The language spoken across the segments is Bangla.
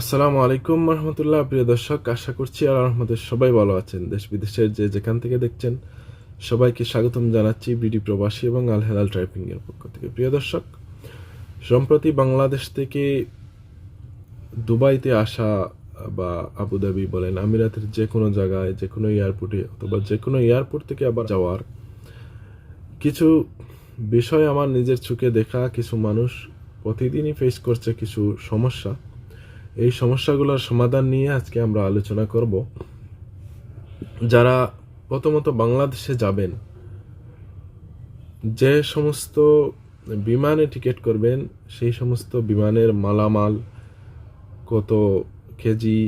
আসসালামু আলাইকুম রহমতুল্লাহ, প্রিয় দর্শক। আশা করছি আর রহমতের সবাই ভালো আছেন। দেশ বিদেশের যে যেখান থেকে দেখছেন, সবাইকে স্বাগতম জানাচ্ছি বিডি প্রবাসী এবং আল হেলাল ট্রাইপিং এর পক্ষ থেকে। প্রিয় দর্শক, সম্প্রতি বাংলাদেশ থেকে দুবাইতে আসা বা আবুধাবি বলেন, আমিরাতের যে কোনো জায়গায়, যে কোনো এয়ারপোর্টে অথবা যে কোনো এয়ারপোর্ট থেকে আবার যাওয়ার কিছু বিষয় আমার নিজের চোখে দেখা, কিছু মানুষ প্রতিদিনই ফেস করছে কিছু সমস্যা। এই সমস্যাগুলোর সমাধান নিয়ে আজকে আমরা আলোচনা করব। যারা প্রথমত বাংলাদেশে যাবেন, যে সমস্ত বিমানে টিকিট করবেন, সেই সমস্ত বিমানের মালামাল কত কেজি,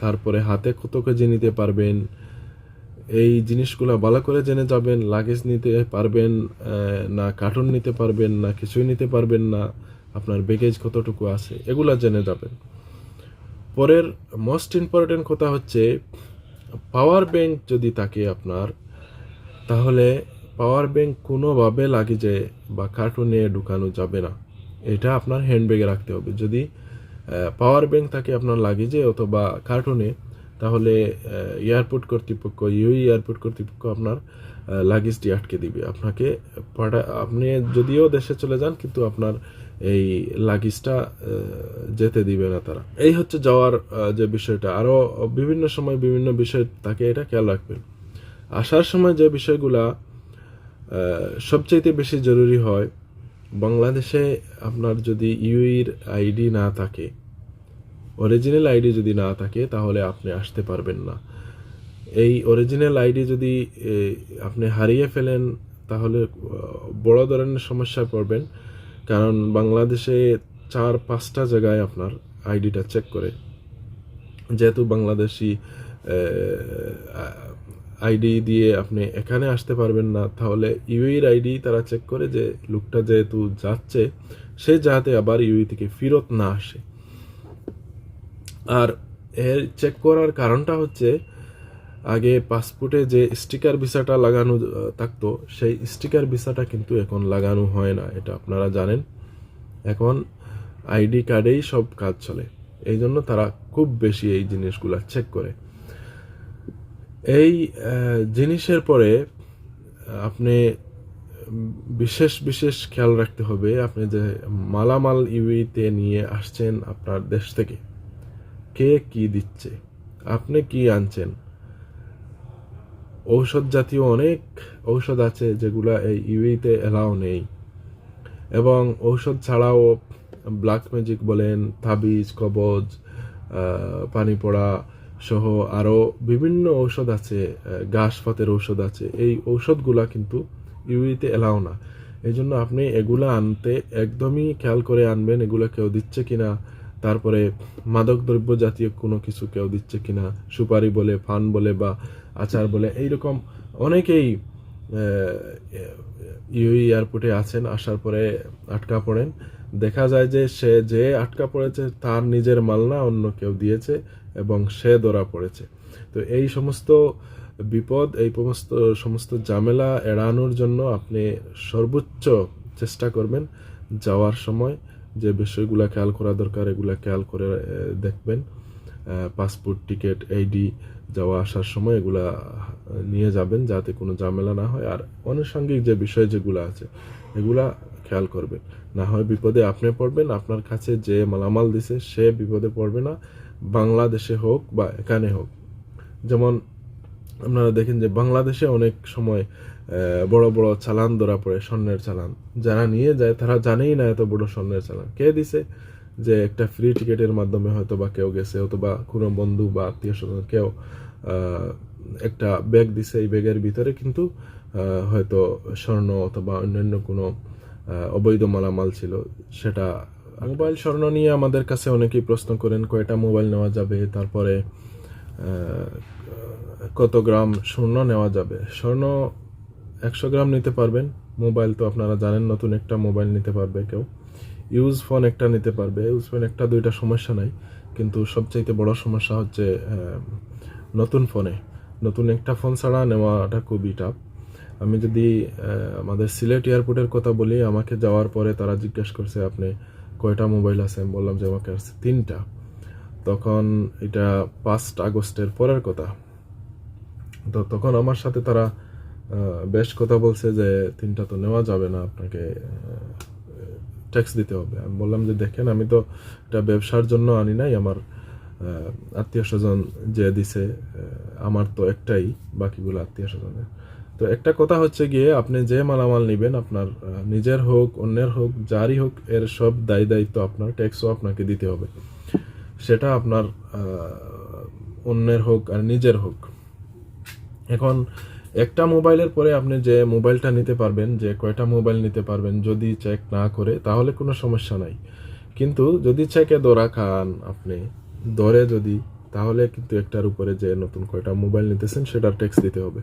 তারপরে হাতে কত কেজি নিতে পারবেন, এই জিনিসগুলো ভালো করে জেনে যাবেন লাগেজ নিতে পারবেন না কার্টুন নিতে পারবেন, না কিছুই নিতে পারবেন না, আপনার ব্যাগেজ কতটুকু আছে, এগুলা জেনে যাবেন। পরের মোস্ট ইম্পর্টেন্ট কথা হচ্ছে পাওয়ার ব্যাংক যদি থাকে আপনার, তাহলে পাওয়ার ব্যাংক কোনোভাবে লাগেজে বা কার্টুনে ঢুকানো যাবে না। এটা আপনার হ্যান্ডব্যাগে রাখতে হবে। যদি পাওয়ার ব্যাংক থাকে আপনার লাগেজে অথবা কার্টুনে তাহলে এয়ারপোর্ট কর্তৃপক্ষ ইউই এয়ারপোর্ট কর্তৃপক্ষ আপনার লাগেজটি আটকে দিবে। আপনাকে পাঠা আপনি যদিও দেশে চলে যান, কিন্তু আপনার এই লাগেজটা যেতে দিবে না তারা। এই হচ্ছে যাওয়ার যে বিষয়টা। আরও বিভিন্ন সময় বিভিন্ন বিষয় তাকে এটা খেয়াল রাখবেন। আসার সময় যে বিষয়গুলা সবচাইতে বেশি জরুরি হয়, বাংলাদেশে আপনার যদি ইউইর আইডি না থাকে, অরিজিনাল আইডি যদি না থাকে, তাহলে আপনি আসতে পারবেন না। এই অরিজিনাল আইডি যদি আপনি হারিয়ে ফেলেন, তাহলে বড় ধরনের সমস্যায় পড়বেন। কারণ বাংলাদেশে চার, পাঁচটা জায়গায় আপনার আইডিটা চেক করে। যেহেতু বাংলাদেশি আইডি দিয়ে আপনি এখানে আসতে পারবেন না, তাহলে ইউইর আইডি তারা চেক করে যে লোকটা যেহেতু যাচ্ছে, সে যাতে আবার ইউই থেকে ফেরত না আসে। আর এর চেক করার কারণটা হচ্ছে আগে পাসপোর্টে যে স্টিকার ভিসাটা লাগানো থাকতো, সেই স্টিকার ভিসাটা কিন্তু এখন লাগানো হয় না, এটা আপনারা জানেন। এখন আইডি কার্ডেই সব কাজ চলে, এই জন্য তারা খুব বেশি এই জিনিসগুলা চেক করে। এই জিনিসের পরে আপনি বিশেষ বিশেষ খেয়াল রাখতে হবে, আপনি যে মালামাল ইউইতে নিয়ে আসছেন আপনার দেশ থেকে, কে কি দিচ্ছে, আপনি কি আনছেন ঔষধ জাতীয় অনেক ঔষধ আছে যেগুলা এই ইউইতে এলাও নেই। এবং ঔষধ ছাড়াও ব্ল্যাক ম্যাজিক বলেন তাবিজ কবজ পানি পড়া সহ আরও বিভিন্ন ঔষধ আছে আহ, ঘাস পাতের ঔষধ আছে। এই ঔষধগুলা কিন্তু ইউইতে এলাও না। এই জন্য আপনি এগুলা আনতে একদমই খেয়াল করে আনবেন এগুলা কেউ দিচ্ছে কিনা তারপরে মাদক দ্রব্য জাতীয় কোনো কিছু কেউ দিচ্ছে কিনা, সুপারি বলে, ফান বলে বা আচার বলে, এইরকম অনেকেই ইউই এয়ারপোর্টে আছেন, আসার পরে আটকা পড়েন। দেখা যায় যে সে যে আটকা পড়েছে তার নিজের মাল না অন্য কেউ দিয়েছে এবং সে ধরা পড়েছে। তো এই সমস্ত বিপদ, এই সমস্ত সমস্ত ঝামেলা এড়ানোর জন্য আপনি সর্বোচ্চ চেষ্টা করবেন যাওয়ার সময়। যে বিষয়গুলো খেয়াল করা দরকার, এগুলা খেয়াল করে দেখবেন পাসপোর্ট, টিকিট এইডি যাওয়া আসার সময় এগুলা নিয়ে যাবেন যাতে কোনো ঝামেলা না হয়। আর আনুষঙ্গিক যে বিষয় যেগুলো আছে, এগুলা খেয়াল করবেন। না হয় বিপদে আপনি পড়বেন, আপনার কাছে যে মালামাল দিছে সে বিপদে পড়বে না। বাংলাদেশে হোক বা এখানে হোক। যেমন আপনারা দেখেন যে বাংলাদেশে অনেক সময় বড় বড় চালান ধরা পড়ে স্বর্ণের চালান। যারা নিয়ে যায় তারা জানেই না এত বড় স্বর্ণের চালান। কে দিছে? যে একটা ফ্রি টিকেটের মাধ্যমে হয়তো বা কেউ গেছে অথবা কোনো বন্ধু বা আত্মীয় স্বজন কেউ একটা ব্যাগ দিছে এই ব্যাগের ভিতরে কিন্তু আহ, হয়তো স্বর্ণ অথবা অন্যান্য কোনো অবৈধ মালামাল ছিল সেটা মোবাইল স্বর্ণ নিয়ে আমাদের কাছে অনেকেই প্রশ্ন করেন কয়টা মোবাইল নেওয়া যাবে? তারপরে কত গ্রাম স্বর্ণ নেওয়া যাবে? স্বর্ণ একশো গ্রাম নিতে পারবেন। মোবাইল তো আপনারা জানেন, নতুন একটা মোবাইল নিতে পারবে কেউ। ইউজ ফোন একটা নিতে পারবে। ইউজ ফোন একটা দুইটা সমস্যা নাই। কিন্তু সবচাইতে বড় সমস্যা হচ্ছে নতুন ফোনে। নতুন একটা ফোন ছাড়া নেওয়াটা খুবই টাফ আমি যদি আমাদের সিলেট এয়ারপোর্টের কথা বলি, আমাকে যাওয়ার পরে তারা জিজ্ঞেস করছে, আপনি কয়টা মোবাইল আছে? আমি বললাম যে, আমাকে আছে তিনটা। তখন এটা পাঁচটা আগস্টের পরের কথা। তো তখন আমার সাথে তারা বেশ কথা বলছে যে তিনটা তো নেওয়া যাবে না, আপনাকে ট্যাক্স দিতে হবে। আমি বললাম যে দেখেন, আমি তো এটা ব্যবসার জন্য আনি নাই, আমার আত্মীয় স্বজন যে দিছে আমার তো একটাই, বাকিগুলো আত্মীয় স্বজনের। তো একটা কথা হচ্ছে গিয়ে, আপনি যে মালামাল নেবেন, আপনার নিজের হোক, অন্যের হোক, যারই হোক, এর সব দায় দায়িত্ব আপনার ট্যাক্সও আপনাকে দিতে হবে। সেটা আপনার অন্যের হোক আর নিজের হোক। এখন একটা মোবাইলের পরে আপনি যে মোবাইলটা নিতে পারবেন, যে কয়টা মোবাইল নিতে পারবেন, যদি চেক না করে, তাহলে কোনো সমস্যা নাই। কিন্তু যদি চেকে ধরা খান আপনি ধরে যদি, তাহলে কিন্তু একটার উপরে যে নতুন কয়টা মোবাইল নিতেছেন, সেটার ট্যাক্স দিতে হবে।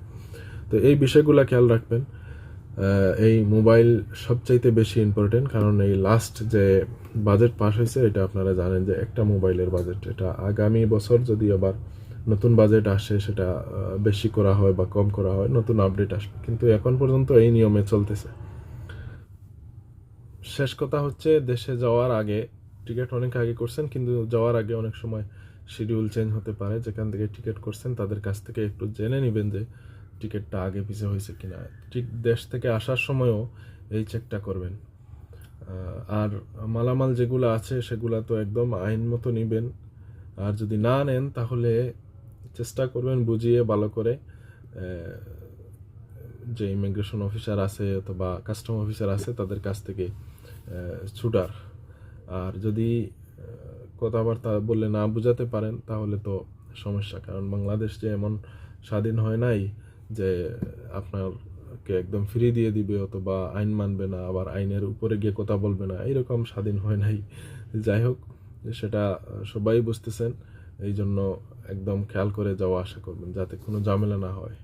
তো এই বিষয়গুলো খেয়াল রাখবেন। এই মোবাইল সবচাইতে বেশি ইম্পর্টেন্ট কারণ এই লাস্ট যে বাজেট পাস হয়েছে, এটা আপনারা জানেন যে একটা মোবাইলের বাজেট এটা আগামী বছর যদি আবার নতুন বাজেট আসে, সেটা বেশি করা হয় বা কম করা হয়, নতুন আপডেট আসবে। কিন্তু এখন পর্যন্ত এই নিয়মে চলতেছে। শেষ কথা হচ্ছে, দেশে যাওয়ার আগে টিকিট অনেক আগে করছেন, কিন্তু যাওয়ার আগে অনেক সময় শিডিউল চেঞ্জ হতে পারে, যেখান থেকে টিকিট করছেন, তাদের কাছ থেকে একটু জেনে নেবেন যে টিকিটটা আগে পিছে হয়েছে কিনা। ঠিক দেশ থেকে আসার সময়ও এই চেকটা করবেন। আর মালামাল যেগুলো আছে সেগুলো তো একদম আইন মতো নিবেন। আর যদি না নেন তাহলে চেষ্টা করবেন বুঝিয়ে ভালো করে যে ইমিগ্রেশন অফিসার আছে অথবা কাস্টম অফিসার আছে তাদের কাছ থেকে ছুটার। আর যদি কথাবার্তা বললে না বুঝাতে পারেন তাহলে তো সমস্যা। কারণ বাংলাদেশ যে এমন স্বাধীন হয় নাই যে আপনাকে একদম ফ্রি দিয়ে দিবে, অথবা আইন মানবে না, আবার আইনের উপরে গিয়ে কথা বলবে না এরকম স্বাধীন হয় নাই। যাই হোক, সেটা সবাই বুঝতেছেন এই জন্য একদম খেয়াল করে যাওয়া আশা করবেন, যাতে কোনো ঝামেলা না হয়।